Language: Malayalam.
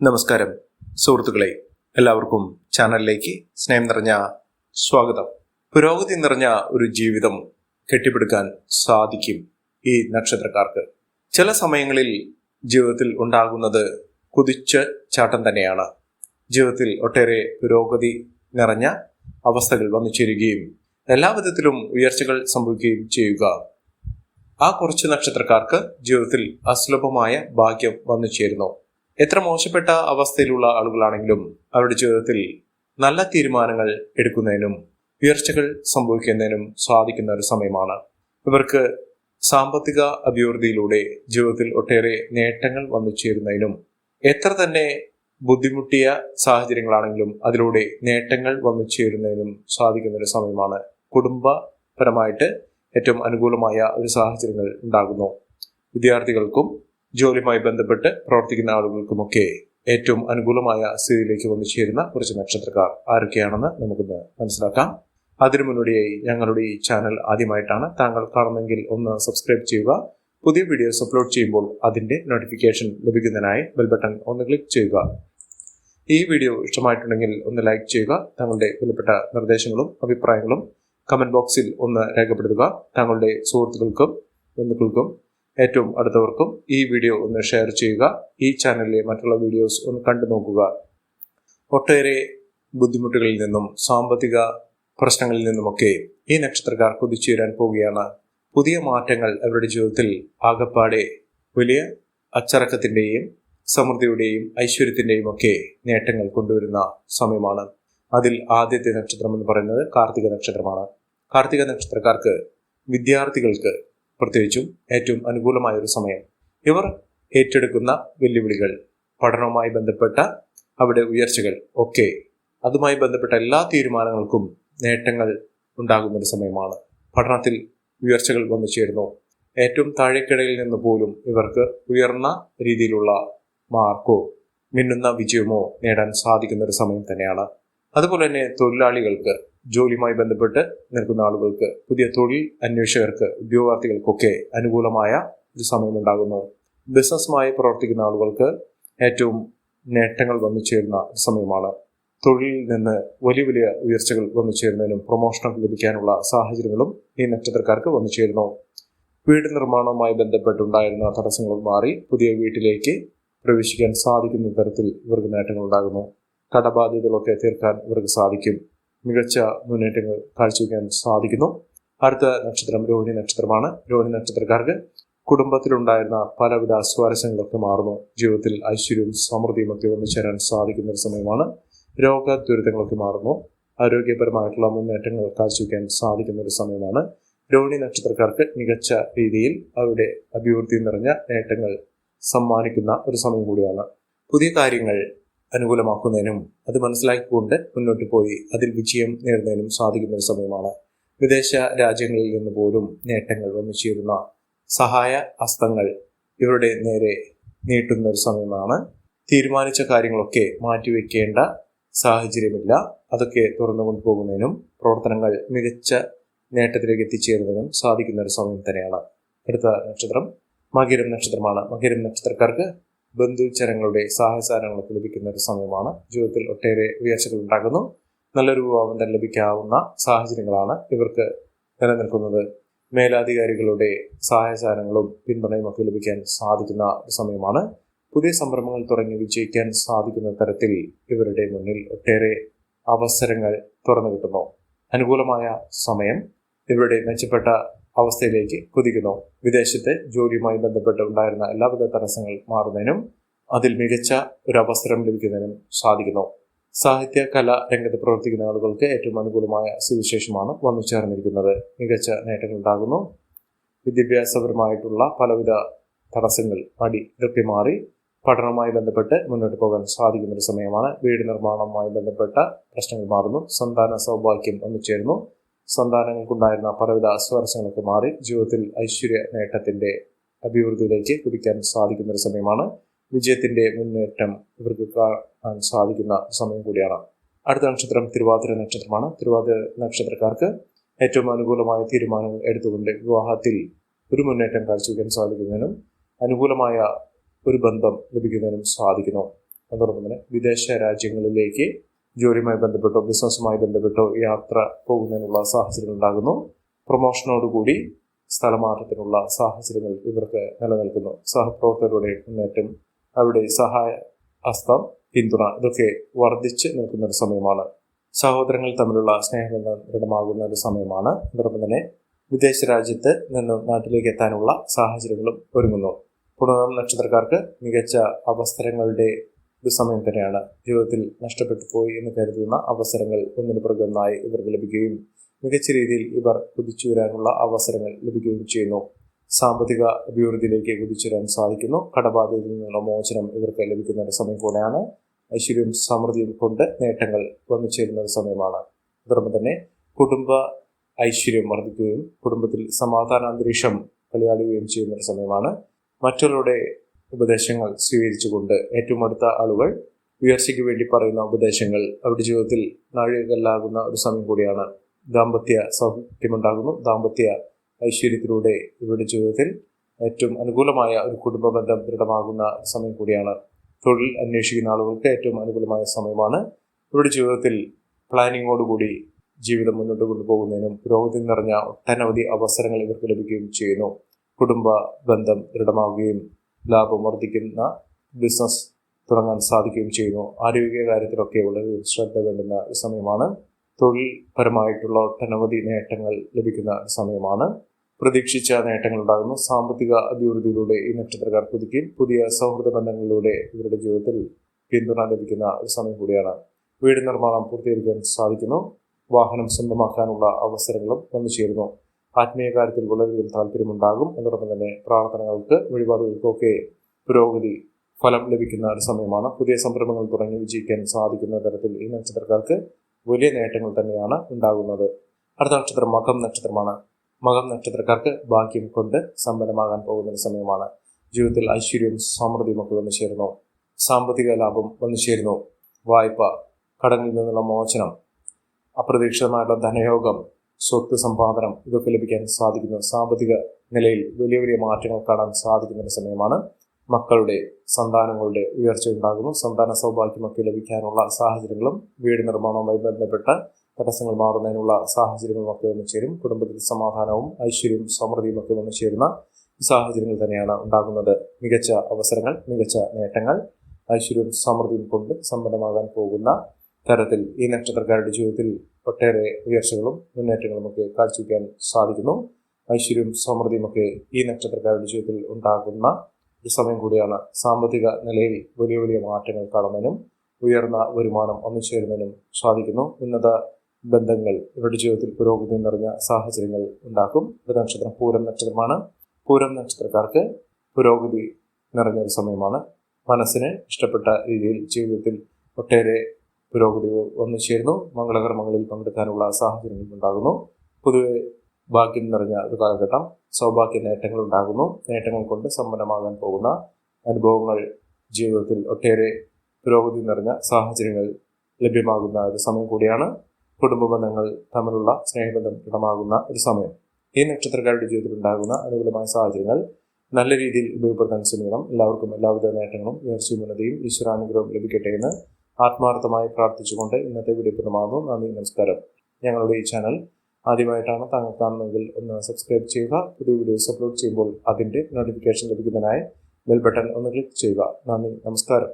നമസ്കാരം. സുഹൃത്തുക്കളെ എല്ലാവർക്കും ചാനലിലേക്ക് സ്നേഹം നിറഞ്ഞ സ്വാഗതം. പുരോഗതി നിറഞ്ഞ ഒരു ജീവിതം കെട്ടിപ്പടുക്കാൻ സാധിക്കും ഈ നക്ഷത്രക്കാർക്ക്. ചില സമയങ്ങളിൽ ജീവിതത്തിൽ ഉണ്ടാകുന്നത് കുതിച്ച ചാട്ടം തന്നെയാണ്. ജീവിതത്തിൽ ഒട്ടേറെ പുരോഗതി നിറഞ്ഞ അവസ്ഥകൾ വന്നു ചേരുകയും എല്ലാ വിധത്തിലും ഉയർച്ചകൾ സംഭവിക്കുകയും ചെയ്യുക. ആ കുറച്ച് നക്ഷത്രക്കാർക്ക് ജീവിതത്തിൽ അസുലഭമായ ഭാഗ്യം വന്നു ചേരുന്നു. എത്ര മോശപ്പെട്ട അവസ്ഥയിലുള്ള ആളുകളാണെങ്കിലും അവരുടെ ജീവിതത്തിൽ നല്ല തീരുമാനങ്ങൾ എടുക്കുന്നതിനും ഉയർച്ചകൾ സംഭവിക്കുന്നതിനും സാധിക്കുന്ന ഒരു സമയമാണ്. ഇവർക്ക് സാമ്പത്തിക അഭിവൃദ്ധിയിലൂടെ ജീവിതത്തിൽ ഒട്ടേറെ നേട്ടങ്ങൾ വന്നു ചേരുന്നതിനും എത്ര തന്നെ ബുദ്ധിമുട്ടിയ സാഹചര്യങ്ങളാണെങ്കിലും അതിലൂടെ നേട്ടങ്ങൾ വന്നു ചേരുന്നതിനും സാധിക്കുന്ന ഒരു സമയമാണ്. കുടുംബപരമായിട്ട് ഏറ്റവും അനുകൂലമായ ഒരു സാഹചര്യങ്ങൾ ഉണ്ടാകുന്നു. വിദ്യാർത്ഥികൾക്കും ജോലിയുമായി ബന്ധപ്പെട്ട് പ്രവർത്തിക്കുന്ന ആളുകൾക്കുമൊക്കെ ഏറ്റവും അനുകൂലമായ സ്ഥിതിയിലേക്ക് വന്നു ചേരുന്ന കുറച്ച് നക്ഷത്രക്കാർ ആരൊക്കെയാണെന്ന് നമുക്കൊന്ന് മനസ്സിലാക്കാം. അതിനു മുന്നോടിയായി ഞങ്ങളുടെ ഈ ചാനൽ ആദ്യമായിട്ടാണ് താങ്കൾ കാണുന്നെങ്കിൽ ഒന്ന് സബ്സ്ക്രൈബ് ചെയ്യുക. പുതിയ വീഡിയോസ് അപ്ലോഡ് ചെയ്യുമ്പോൾ അതിന്റെ നോട്ടിഫിക്കേഷൻ ലഭിക്കുന്നതിനായി ബെൽ ബട്ടൺ ഒന്ന് ക്ലിക്ക് ചെയ്യുക. ഈ വീഡിയോ ഇഷ്ടമായിട്ടുണ്ടെങ്കിൽ ഒന്ന് ലൈക്ക് ചെയ്യുക. താങ്കളുടെ വിലപ്പെട്ട നിർദ്ദേശങ്ങളും അഭിപ്രായങ്ങളും കമന്റ് ബോക്സിൽ ഒന്ന് രേഖപ്പെടുത്തുക. താങ്കളുടെ സുഹൃത്തുക്കൾക്കും ബന്ധുക്കൾക്കും ഏറ്റവും അടുത്തവർക്കും ഈ വീഡിയോ ഒന്ന് ഷെയർ ചെയ്യുക. ഈ ചാനലിലെ മറ്റുള്ള വീഡിയോസ് ഒന്ന് കണ്ടു നോക്കുക. ഒട്ടേറെ ബുദ്ധിമുട്ടുകളിൽ നിന്നും സാമ്പത്തിക പ്രശ്നങ്ങളിൽ നിന്നുമൊക്കെ ഈ നക്ഷത്രക്കാർ കുതിച്ചുയരാൻ പോവുകയാണ്. പുതിയ മാറ്റങ്ങൾ അവരുടെ ജീവിതത്തിൽ ആകപ്പാടെ വലിയ അച്ചടക്കത്തിന്റെയും സമൃദ്ധിയുടെയും ഐശ്വര്യത്തിന്റെയും ഒക്കെ നേട്ടങ്ങൾ കൊണ്ടുവരുന്ന സമയമാണ്. അതിൽ ആദ്യത്തെ നക്ഷത്രം എന്ന് പറയുന്നത് കാർത്തിക നക്ഷത്രമാണ്. കാർത്തിക നക്ഷത്രക്കാർക്ക് വിദ്യാർത്ഥികൾക്ക് പ്രത്യേകിച്ചും ഏറ്റവും അനുകൂലമായ ഒരു സമയം. ഇവർ ഏറ്റെടുക്കുന്ന വെല്ലുവിളികൾ പഠനവുമായി ബന്ധപ്പെട്ട അവിടെ ഉയർച്ചകൾ ഒക്കെ അതുമായി ബന്ധപ്പെട്ട എല്ലാ തീരുമാനങ്ങൾക്കും നേട്ടങ്ങൾ ഉണ്ടാകുന്ന ഒരു സമയമാണ്. പഠനത്തിൽ ഉയർച്ചകൾ വന്നു ചേരുന്നു. ഏറ്റവും താഴേക്കിടയിൽ നിന്ന് പോലും ഇവർക്ക് ഉയർന്ന രീതിയിലുള്ള മാർക്കോ മിന്നുന്ന വിജയമോ നേടാൻ സാധിക്കുന്ന ഒരു സമയം തന്നെയാണ്. അതുപോലെ തന്നെ തൊഴിലാളികൾക്ക് ജോലിയുമായി ബന്ധപ്പെട്ട് നിൽക്കുന്ന ആളുകൾക്ക് പുതിയ തൊഴിൽ അന്വേഷകർക്ക് ഉദ്യോഗാർത്ഥികൾക്കൊക്കെ അനുകൂലമായ ഒരു സമയം ഉണ്ടാകുന്നു ബിസിനസ്സുമായി പ്രവർത്തിക്കുന്ന ആളുകൾക്ക് ഏറ്റവും നേട്ടങ്ങൾ വന്നു ചേരുന്ന സമയമാണ്. തൊഴിലിൽ നിന്ന് വലിയ വലിയ ഉയർച്ചകൾ വന്നു ചേരുന്നതിനും പ്രൊമോഷനുകൾ ലഭിക്കാനുള്ള സാഹചര്യങ്ങളും ഈ നക്ഷത്രക്കാർക്ക് വന്നു ചേരുന്നു. വീട് നിർമ്മാണവുമായി ബന്ധപ്പെട്ടുണ്ടായിരുന്ന തടസ്സങ്ങൾ മാറി പുതിയ വീട്ടിലേക്ക് പ്രവേശിക്കാൻ സാധിക്കുന്ന തരത്തിൽ ഇവർക്ക് നേട്ടങ്ങൾ ഉണ്ടാകുന്നു. കടബാധ്യതകളൊക്കെ തീർക്കാൻ ഇവർക്ക് സാധിക്കും. മികച്ച മുന്നേറ്റങ്ങൾ കാഴ്ചവെക്കാൻ സാധിക്കുന്നു. അടുത്ത നക്ഷത്രം രോഹിണി നക്ഷത്രമാണ്. രോഹിണി നക്ഷത്രക്കാർക്ക് കുടുംബത്തിലുണ്ടായിരുന്ന പലവിധ സ്വാരസ്യങ്ങളൊക്കെ മാറുന്നു. ജീവിതത്തിൽ ഐശ്വര്യവും സമൃദ്ധിയും ഒക്കെ വന്നു ചേരാൻ സാധിക്കുന്ന ഒരു സമയമാണ്. രോഗ ദുരിതങ്ങളൊക്കെ മാറുന്നു. ആരോഗ്യപരമായിട്ടുള്ള മുന്നേറ്റങ്ങൾ കാഴ്ചവെക്കാൻ സാധിക്കുന്ന ഒരു സമയമാണ്. രോഹിണി നക്ഷത്രക്കാർക്ക് മികച്ച രീതിയിൽ അവരുടെ അഭിവൃദ്ധി നിറഞ്ഞ നേട്ടങ്ങൾ സമ്മാനിക്കുന്ന ഒരു സമയം കൂടിയാണ്. പുതിയ കാര്യങ്ങൾ അനുകൂലമാക്കുന്നതിനും അത് മനസ്സിലാക്കിക്കൊണ്ട് മുന്നോട്ട് പോയി അതിൽ വിജയം നേടുന്നതിനും സാധിക്കുന്ന ഒരു സമയമാണ്. വിദേശ രാജ്യങ്ങളിൽ നിന്ന് പോലും നേട്ടങ്ങൾ വന്നു ചേരുന്ന സഹായ ഹസ്തങ്ങൾ ഇവരുടെ നേരെ നീട്ടുന്ന ഒരു സമയമാണ്. തീരുമാനിച്ച കാര്യങ്ങളൊക്കെ മാറ്റിവെക്കേണ്ട സാഹചര്യമില്ല. അതൊക്കെ തുറന്നു കൊണ്ടുപോകുന്നതിനും പ്രവർത്തനങ്ങൾ മികച്ച നേട്ടത്തിലേക്ക് എത്തിച്ചേരുന്നതിനും സാധിക്കുന്ന ഒരു സമയം തന്നെയാണ്. അടുത്ത നക്ഷത്രം മകരം നക്ഷത്രമാണ്. മകരം നക്ഷത്രക്കാർക്ക് ബന്ധുചരങ്ങളുടെ സഹായസാരങ്ങളൊക്കെ ലഭിക്കുന്ന ഒരു സമയമാണ്. ജീവിതത്തിൽ ഒട്ടേറെ ഉയർച്ചകൾ ഉണ്ടാകുന്നു. നല്ലൊരു ബന്ധം ലഭിക്കാവുന്ന സാഹചര്യങ്ങളാണ് ഇവർക്ക് നിലനിൽക്കുന്നത്. മേലാധികാരികളുടെ സഹായസാരങ്ങളും പിന്തുണയും ഒക്കെ ലഭിക്കാൻ സാധിക്കുന്ന ഒരു സമയമാണ്. പുതിയ സംരംഭങ്ങൾ തുടങ്ങി വിജയിക്കാൻ സാധിക്കുന്ന തരത്തിൽ ഇവരുടെ മുന്നിൽ ഒട്ടേറെ അവസരങ്ങൾ തുറന്നു കിട്ടുന്നു. അനുകൂലമായ സമയം. ഇവരുടെ മെച്ചപ്പെട്ട അവസ്ഥയിലേക്ക് കുതിക്കുന്നു. വിദേശത്തെ ജോലിയുമായി ബന്ധപ്പെട്ട് ഉണ്ടായിരുന്ന എല്ലാവിധ തടസ്സങ്ങൾ മാറുന്നതിനും അതിൽ മികച്ച ഒരു അവസരം ലഭിക്കുന്നതിനും സാധിക്കുന്നു. സാഹിത്യ കല രംഗത്ത് പ്രവർത്തിക്കുന്ന ആളുകൾക്ക് ഏറ്റവും അനുകൂലമായ സുവിശേഷമാണ് വന്നു ചേർന്നിരിക്കുന്നത് മികച്ച നേട്ടങ്ങൾ ഉണ്ടാകുന്നു. വിദ്യാഭ്യാസപരമായിട്ടുള്ള പലവിധ തടസ്സങ്ങൾ അടി ഇതൊക്കെ മാറി പഠനവുമായി ബന്ധപ്പെട്ട് മുന്നോട്ട് പോകാൻ സാധിക്കുന്ന ഒരു സമയമാണ്. വീട് നിർമ്മാണവുമായി ബന്ധപ്പെട്ട പ്രശ്നങ്ങൾ മാറുന്നു. സന്താന സൗഭാഗ്യം വന്നു ചേരുന്നു സന്താനങ്ങൾക്കുണ്ടായിരുന്ന പലവിധ അസ്വാരസ്യങ്ങളൊക്കെ മാറി ജീവിതത്തിൽ ഐശ്വര്യ നേട്ടത്തിന്റെ അഭിവൃദ്ധിയിലേക്ക് കുതിക്കാൻ സാധിക്കുന്ന ഒരു സമയമാണ്. വിജയത്തിന്റെ മുന്നേറ്റം ഇവർക്ക് കാണാൻ സാധിക്കുന്ന സമയം കൂടിയാണ്. അടുത്ത നക്ഷത്രം തിരുവാതിര നക്ഷത്രമാണ്. തിരുവാതിര നക്ഷത്രക്കാർക്ക് ഏറ്റവും അനുകൂലമായ തീരുമാനങ്ങൾ എടുത്തുകൊണ്ട് വിവാഹത്തിൽ ഒരു മുന്നേറ്റം കാഴ്ചവെക്കാൻ സാധിക്കുന്നതിനും അനുകൂലമായ ഒരു ബന്ധം ലഭിക്കുന്നതിനും സാധിക്കുന്നു. അതോടൊപ്പം തന്നെ വിദേശ രാജ്യങ്ങളിലേക്ക് ജോലിയുമായി ബന്ധപ്പെട്ടോ ബിസിനസ്സുമായി ബന്ധപ്പെട്ടോ യാത്ര പോകുന്നതിനുള്ള സാഹചര്യങ്ങൾ ഉണ്ടാകുന്നു പ്രൊമോഷനോടുകൂടി സ്ഥലമാറ്റത്തിനുള്ള സാഹചര്യങ്ങൾ ഇവർക്ക് നിലനിൽക്കുന്നു. സഹപ്രവർത്തകരുടെ മുന്നേറ്റം അവിടെ സഹായ ഹസ്തം പിന്തുണ ഇതൊക്കെ വർദ്ധിച്ച് നിൽക്കുന്ന ഒരു സമയമാണ്. സഹോദരങ്ങൾ തമ്മിലുള്ള സ്നേഹബന്ധം ദൃഢമാകുന്ന ഒരു സമയമാണ്. അതോടൊപ്പം തന്നെ വിദേശ രാജ്യത്ത് നിന്ന് നാട്ടിലേക്ക് എത്താനുള്ള സാഹചര്യങ്ങളും ഒരുങ്ങുന്നു. പുണർന്നം നക്ഷത്രക്കാർക്ക് മികച്ച അവസരങ്ങളുടെ ഒരു സമയം തന്നെയാണ് ജീവിതത്തിൽ നഷ്ടപ്പെട്ടു പോയി എന്ന് കരുതുന്ന അവസരങ്ങൾ ഒന്നിനു പുറകെ ഒന്നായി ഇവർക്ക് ലഭിക്കുകയും മികച്ച രീതിയിൽ ഇവർ കുതിച്ചുവരാനുള്ള അവസരങ്ങൾ ലഭിക്കുകയും ചെയ്യുന്നു. സാമ്പത്തിക അഭിവൃദ്ധിയിലേക്ക് കുതിച്ചുവരാൻ സാധിക്കുന്നു. കടബാധയിൽ നിന്നുള്ള മോചനം ഇവർക്ക് ലഭിക്കുന്ന ഒരു സമയം കൂടെയാണ്. ഐശ്വര്യവും സമൃദ്ധിയും കൊണ്ട് നേട്ടങ്ങൾ വന്നു ചേരുന്ന ഒരു സമയമാണ്. അതോടൊപ്പം തന്നെ കുടുംബ ഐശ്വര്യം വർദ്ധിക്കുകയും കുടുംബത്തിൽ സമാധാന അന്തരീക്ഷം കളിയാടുകയും ചെയ്യുന്ന ഒരു സമയമാണ്. മറ്റുള്ളവരുടെ ഉപദേശങ്ങൾ സ്വീകരിച്ചുകൊണ്ട് ഏറ്റവും അടുത്ത ആളുകൾ ഉയർച്ചയ്ക്ക് വേണ്ടി പറയുന്ന ഉപദേശങ്ങൾ അവരുടെ ജീവിതത്തിൽ നാഴികല്ലാകുന്ന ഒരു സമയം കൂടിയാണ് ദാമ്പത്യ സൗഖ്യമുണ്ടാകുന്നു ദാമ്പത്യ ഐശ്വര്യത്തിലൂടെ ഇവരുടെ ജീവിതത്തിൽ ഏറ്റവും അനുകൂലമായ ഒരു കുടുംബ ബന്ധം ദൃഢമാകുന്ന സമയം കൂടിയാണ്. തൊഴിൽ അന്വേഷിക്കുന്ന ആളുകൾക്ക് ഏറ്റവും അനുകൂലമായ സമയമാണ്. ഇവരുടെ ജീവിതത്തിൽ പ്ലാനിങ്ങോടുകൂടി ജീവിതം മുന്നോട്ട് കൊണ്ടുപോകുന്നതിനും പുരോഗതി നിറഞ്ഞ ഒട്ടനവധി അവസരങ്ങൾ ഇവർക്ക് ലഭിക്കുകയും ചെയ്യുന്നു. കുടുംബ ബന്ധം ദൃഢമാവുകയും ലാഭം വർദ്ധിക്കുന്ന ബിസിനസ് തുടങ്ങാൻ സാധിക്കുകയും ചെയ്യുന്നു. ആരോഗ്യ കാര്യത്തിലൊക്കെ വളരെ ശ്രദ്ധ വേണ്ടുന്ന സമയമാണ്. തൊഴിൽപരമായിട്ടുള്ള ഒട്ടനവധി നേട്ടങ്ങൾ ലഭിക്കുന്ന സമയമാണ്. പ്രതീക്ഷിച്ച നേട്ടങ്ങൾ ഉണ്ടാകുന്നു. സാമ്പത്തിക അഭിവൃദ്ധിയിലൂടെ ഈ നക്ഷത്രക്കാർ പുതുക്കി പുതിയ സൗഹൃദ ബന്ധങ്ങളിലൂടെ ഇവരുടെ ജീവിതത്തിൽ പിന്തുണ ലഭിക്കുന്ന ഒരു സമയം കൂടിയാണ്. വീട് നിർമ്മാണം പൂർത്തീകരിക്കാൻ സാധിക്കുന്നു. വാഹനം സ്വന്തമാക്കാനുള്ള അവസരങ്ങളും വന്നു ചേരുന്നു. ആത്മീയ കാര്യത്തിൽ വളരെയധികം താല്പര്യമുണ്ടാകും. അതോടൊപ്പം തന്നെ പ്രാർത്ഥനകൾക്ക് വഴിപാടുകൾക്കൊക്കെ പുരോഗതി ഫലം ലഭിക്കുന്ന ഒരു സമയമാണ്. പുതിയ സംരംഭങ്ങൾ തുടങ്ങി വിജയിക്കാൻ സാധിക്കുന്ന തരത്തിൽ ഈ നക്ഷത്രക്കാർക്ക് വലിയ നേട്ടങ്ങൾ തന്നെയാണ് ഉണ്ടാകുന്നത്. അടുത്ത നക്ഷത്രം മകം നക്ഷത്രമാണ്. മകം നക്ഷത്രക്കാർക്ക് ഭാഗ്യം കൊണ്ട് സമ്പന്നമാകാൻ പോകുന്ന ഒരു സമയമാണ്. ജീവിതത്തിൽ ഐശ്വര്യവും സമൃദ്ധിയും ഒക്കെ വന്നു ചേരുന്നു. സാമ്പത്തിക ലാഭം വന്നു ചേരുന്നു. വായ്പ കടങ്ങളിൽ നിന്നുള്ള മോചനം അപ്രതീക്ഷിതമായിട്ടുള്ള ധനയോഗം സ്വത്ത് സമ്പാദനം ഇതൊക്കെ ലഭിക്കാൻ സാധിക്കുന്ന സാമ്പത്തിക നിലയിൽ വലിയ വലിയ മാറ്റങ്ങൾ കാണാൻ സാധിക്കുന്ന ഒരു സമയമാണ്. മക്കളുടെ സന്താനങ്ങളുടെ ഉയർച്ച ഉണ്ടാകുന്നു. സന്താന സൗഭാഗ്യമൊക്കെ ലഭിക്കാനുള്ള സാഹചര്യങ്ങളും വീട് നിർമ്മാണവുമായി ബന്ധപ്പെട്ട തടസ്സങ്ങൾ മാറുന്നതിനുള്ള സാഹചര്യങ്ങളും ഒക്കെ വന്നു ചേരും. കുടുംബത്തിൽ സമാധാനവും ഐശ്വര്യവും സമൃദ്ധിയും ഒക്കെ വന്നു ചേരുന്ന സാഹചര്യങ്ങൾ തന്നെയാണ് ഉണ്ടാകുന്നത്. മികച്ച അവസരങ്ങൾ മികച്ച നേട്ടങ്ങൾ ഐശ്വര്യവും സമൃദ്ധിയും കൊണ്ട് സമ്പന്നമാകാൻ പോകുന്ന തരത്തിൽ ഈ നക്ഷത്രക്കാരുടെ ജീവിതത്തിൽ ഒട്ടേറെ ഉയർച്ചകളും മുന്നേറ്റങ്ങളും ഒക്കെ കാഴ്ചവെക്കാൻ സാധിക്കുന്നു. ഐശ്വര്യവും സമൃദ്ധിയുമൊക്കെ ഈ നക്ഷത്രക്കാരുടെ ജീവിതത്തിൽ ഉണ്ടാകുന്ന ഒരു സമയം കൂടിയാണ് സാമ്പത്തിക നിലയിൽ വലിയ വലിയ മാറ്റങ്ങൾ കാണുന്നതിനും ഉയർന്ന വരുമാനം ഒന്നു ചേരുന്നതിനും സാധിക്കുന്നു. ഉന്നത ബന്ധങ്ങൾ ഇവരുടെ ജീവിതത്തിൽ പുരോഗതി നിറഞ്ഞ സാഹചര്യങ്ങൾ ഉണ്ടാക്കും. ഒരു നക്ഷത്രം പൂരം നക്ഷത്രമാണ്. പൂരം നക്ഷത്രക്കാർക്ക് പുരോഗതി നിറഞ്ഞ ഒരു സമയമാണ്. മനസ്സിന് ഇഷ്ടപ്പെട്ട രീതിയിൽ ജീവിതത്തിൽ ഒട്ടേറെ പുരോഗതി വന്നു ചേരുന്നു. മംഗളകർമ്മങ്ങളിൽ പങ്കെടുക്കാനുള്ള സാഹചര്യങ്ങൾ ഉണ്ടാകുന്നു. പൊതുവെ ഭാഗ്യം നിറഞ്ഞ ഒരു കാലഘട്ടം സൗഭാഗ്യ നേട്ടങ്ങൾ ഉണ്ടാകുന്നു. നേട്ടങ്ങൾ കൊണ്ട് സമ്പന്നമാകാൻ പോകുന്ന അനുഭവങ്ങൾ ജീവിതത്തിൽ ഒട്ടേറെ പുരോഗതി നിറഞ്ഞ സാഹചര്യങ്ങൾ ലഭ്യമാകുന്ന ഒരു സമയം കൂടിയാണ്. കുടുംബ ബന്ധങ്ങൾ തമ്മിലുള്ള സ്നേഹബന്ധം ദൃഢമാകുന്ന ഒരു സമയം. ഈ നക്ഷത്രക്കാരുടെ ജീവിതത്തിൽ ഉണ്ടാകുന്ന അനുകൂലമായ സാഹചര്യങ്ങൾ നല്ല രീതിയിൽ ഉപയോഗപ്പെടുത്താൻ ശ്രമിക്കണം. എല്ലാവർക്കും എല്ലാവിധ നേട്ടങ്ങളും ഉയർച്ചയും ഉന്നതിയും ഈശ്വരാനുഗ്രഹം ലഭിക്കട്ടെ എന്ന് ആത്മാർത്ഥമായി പ്രാർത്ഥിച്ചുകൊണ്ട് ഇന്നത്തെ വീഡിയോ പ്രമാകുന്നു നന്ദി നമസ്കാരം. ഞങ്ങളുടെ ഈ ചാനൽ ആദ്യമായിട്ടാണ് താങ്കൾ കാണുന്നതെങ്കിൽ ഒന്ന് സബ്സ്ക്രൈബ് ചെയ്യുക. പുതിയ വീഡിയോസ് അപ്ലോഡ് ചെയ്യുമ്പോൾ അതിന്റെ നോട്ടിഫിക്കേഷൻ ലഭിക്കുന്നതിനായി ബെൽ ബട്ടൺ ഒന്ന് ക്ലിക്ക് ചെയ്യുക. നന്ദി നമസ്കാരം.